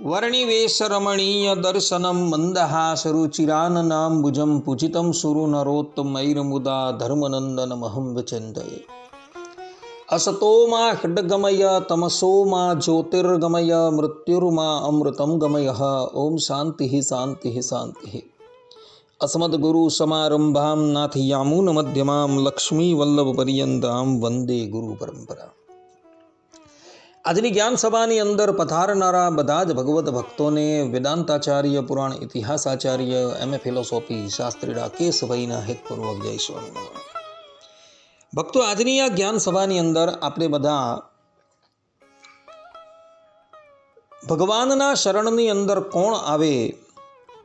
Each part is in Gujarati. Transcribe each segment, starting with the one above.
વર્ણિવેશરમણીય દર્શનમ મંદહાસરુચિરાનનાંબુજમ પૂજિતમ સુરુનરોત્તમૈર્મુદા ધર્મનંદનમહં વિચિંતયે અસતો માં ખડગમય તમસો માં જ્યોતિર્ગમય મૃત્યુર્મા અમૃતમ ગમય ઓમ શાંતિ શાંતિ શાંતિ અસ્મદગુરુ સમારંભામ નાથયામૂન મધ્યમામ લક્ષ્મી પર્યંતામ વંદે ગુરુ પરંપરા આજની જ્ઞાન સભાની અંદર પધારનારા બધા જ ભગવત ભક્તોને વેદાંતાચાર્ય, પુરાણ ઇતિહાસાચાર્ય, એમ. એ. ફિલોસોફી શાસ્ત્રી રાકેશભાઈના હેતપૂર્વક જય સ્વામિનારાયણ. ભક્તો, આજની આ જ્ઞાન સભાની અંદર આપણે બધા ભગવાનના શરણની અંદર કોણ આવે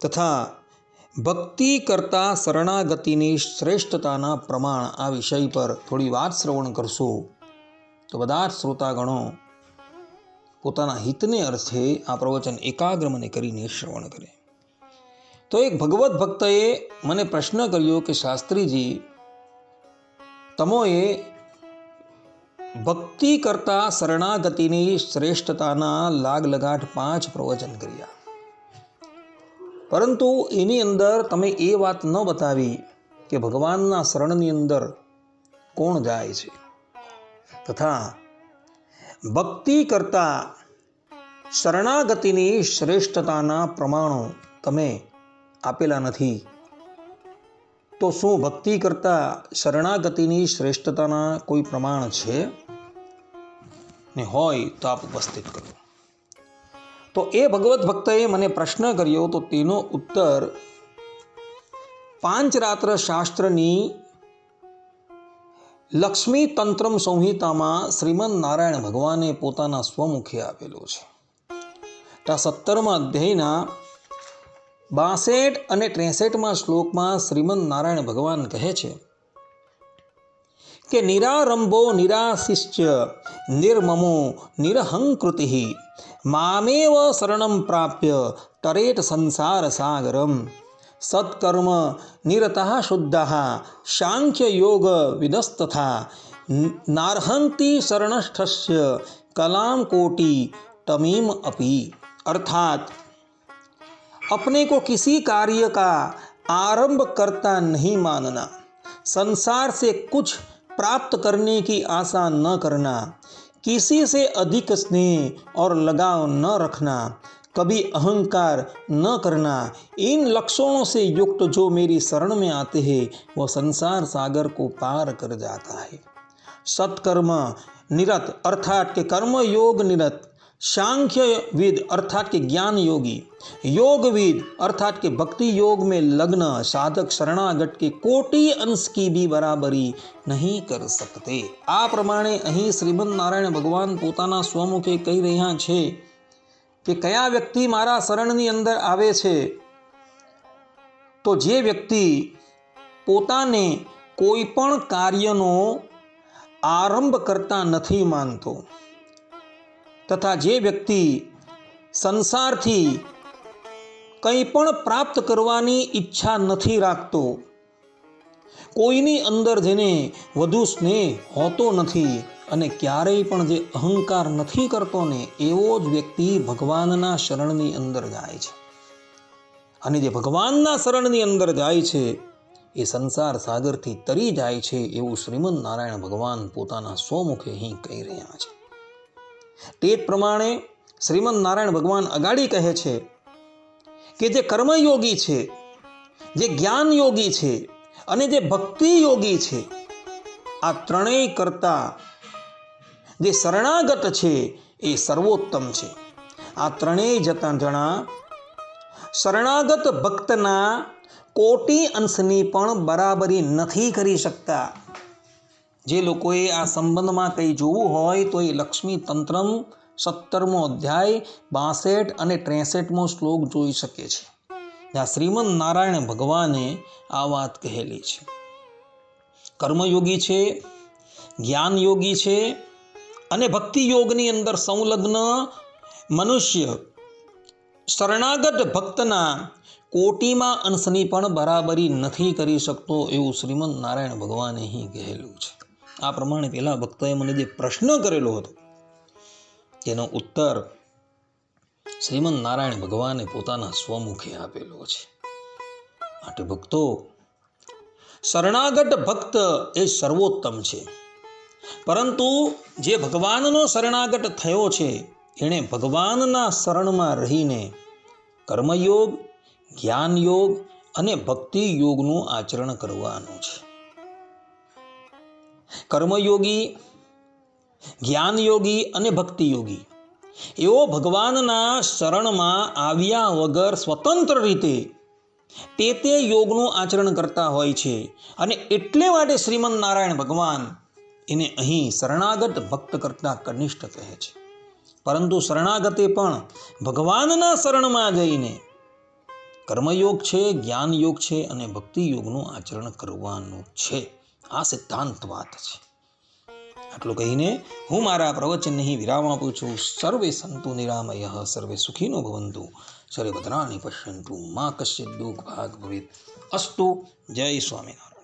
તથા ભક્તિ કરતા શરણાગતિની શ્રેષ્ઠતાના પ્રમાણ આ વિષય પર થોડી વાત શ્રવણ કરશું. તો બધા જ શ્રોતાગણો પોતાના હિતને અર્થે આ પ્રવચન એકાગ્ર મને કરીને શ્રવણ કરે. તો એક ભગવત ભક્તએ મને પ્રશ્ન કર્યો કે, શાસ્ત્રીજી, તમોએ ભક્તિ કરતા શરણાગતિની શ્રેષ્ઠતાના લાગ લગાટ પાંચ પ્રવચન કર્યા. પરંતુ એની અંદર તમે એ વાત ન બતાવી કે ભગવાનના શરણની અંદર કોણ જાય છે? તથા ભક્તિ કરતા શરણાગતિની શ્રેષ્ઠતાના પ્રમાણો તમે આપેલા નથી. તો શું ભક્તિ કરતા શરણાગતિની શ્રેષ્ઠતાના કોઈ પ્રમાણ છે? ને હોય તો આપ ઉપસ્થિત કરો. તો એ ભગવત ભક્તએ મને પ્રશ્ન કર્યો તો તેનો ઉત્તર પાંચરાત્ર શાસ્ત્રની લક્ષ્મી તંત્રમ સંહિતામાં શ્રીમદ નારાયણ ભગવાને પોતાના સ્વમુખે આપેલું છે. આ સત્તરમા અધ્યાયના બાસઠ અને ત્રેસઠમાં શ્લોકમાં શ્રીમદ નારાયણ ભગવાન કહે છે કે નિરારંભો નિરાશિષ્ય નિર્મમો નિરહંકૃતિ, મામેવ શરણમ પ્રાપ્ય તરેટ સંસાર સાગરમ. सत्कर्म निरतः शुद्ध सांख्य योग विदस्तथा। नारहंती शरणस्थस्य कलाम कोटि तमीम अपि। अर्थात, अपने को किसी कार्य का आरंभ करता नहीं मानना, संसार से कुछ प्राप्त करने की आशा न करना, किसी से अधिक स्नेह और लगाव न रखना कभी अहंकार न करना इन लक्षणों से युक्त जो मेरी शरण में आते हैं वह संसार सागर को पार कर जाता है सत्कर्म निरत अर्थात के कर्म योग निरत सांख्य विद अर्थात के ज्ञान योगी योगविद अर्थात के भक्ति योग में लग्न साधक शरणागत के कोटि अंश की भी बराबरी नहीं कर सकते આ પ્રમાણે અહીં શ્રીમદ નારાયણ ભગવાન પોતાના સ્વમુખે કહી રહ્યા છે કે કયા વ્યક્તિ મારા શરણની અંદર આવે છે? તો જે વ્યક્તિ પોતાને કોઈ પણ કાર્યનો આરંભ કરતા નથી માનતો, તથા જે વ્યક્તિ સંસારથી કંઈ પણ પ્રાપ્ત કરવાની ઈચ્છા નથી રાખતો, કોઈની અંદર જેને વધુ સ્નેહ હોતો નથી અને ક્યારેય પણ જે અહંકાર નથી કરતો ને, એવો જ વ્યક્તિ ભગવાનના શરણની અંદર જાય છે. અને જે ભગવાનના શરણની અંદર જાય છે, એ સંસાર સાગરથી તરી જાય છે એવું શ્રીમદ નારાયણ ભગવાન પોતાના સ્વમુખે અહીં કહી રહ્યા છે. તે જ પ્રમાણે શ્રીમદ નારાયણ ભગવાન અગાડી કહે છે કે જે કર્મયોગી છે, જે જ્ઞાન યોગી છે અને જે ભક્તિ યોગી છે, આ ત્રણેય કરતા જે શરણાગત છે, એ સર્વોત્તમ છે. આ ત્રણેય જતા જણા શરણાગત ભક્તના કોટી અંશની પણ બરાબરી નથી કરી શકતા. જે લોકોએ આ સંબંધમાં કંઈ જોવું હોય તો એ લક્ષ્મી તંત્રમ સત્તરમો અધ્યાય, બાસઠ અને ત્રેસઠમો શ્લોક જોઈ શકે છે. જ્યાં શ્રીમદ નારાયણ ભગવાને આ વાત કહેલી છે. કર્મયોગી છે, જ્ઞાનયોગી છે અને ભક્તિ યોગની અંદર સંલગ્ન મનુષ્ય શરણાગત ભક્તના કોટીમાં અંશની પણ બરાબરી નથી કરી શકતો એવું શ્રીમદ નારાયણ ભગવાને કહેલું છે. આ પ્રમાણે પેલા ભક્તોએ મને જે પ્રશ્ન કરેલો હતો, તેનો ઉત્તર શ્રીમદ નારાયણ ભગવાને પોતાના સ્વમુખે આપેલો છે. માટે ભક્તો, શરણાગત ભક્ત એ સર્વોત્તમ છે. પરંતુ જે ભગવાનનો શરણાગત થયો છે, એણે ભગવાનના શરણમાં રહીને કર્મયોગ, જ્ઞાનયોગ અને ભક્તિ યોગનું આચરણ કરવાનું છે. કર્મયોગી, જ્ઞાનયોગી અને ભક્તિ યોગી એવો ભગવાનના શરણમાં આવ્યા વગર સ્વતંત્ર રીતે તે તે યોગનું આચરણ કરતા હોય છે અને એટલે માટે શ્રીમદ નારાયણ ભગવાન એને અહીં શરણાગત ભક્ત કરતાં કનિષ્ઠ કહે છે. પરંતુ શરણાગતે પણ ભગવાનના શરણમાં જઈને કર્મયોગ છે જ્ઞાન યોગ છે અને ભક્તિ યોગનું આચરણ કરવાનું છે. આ સિદ્ધાંત વાત છે. આટલું કહીને હું મારા પ્રવચન અહીં વિરામ આપું છું. સર્વે સંતુ નિરામય, સર્વે સુખીનો ભવંતુ. સર્વે ભદ્રાણી પશ્યંતુ મા કશ્ય દુઃખ ભાગ ભવિત. અસ્તુ. જય સ્વામિનારાયણ.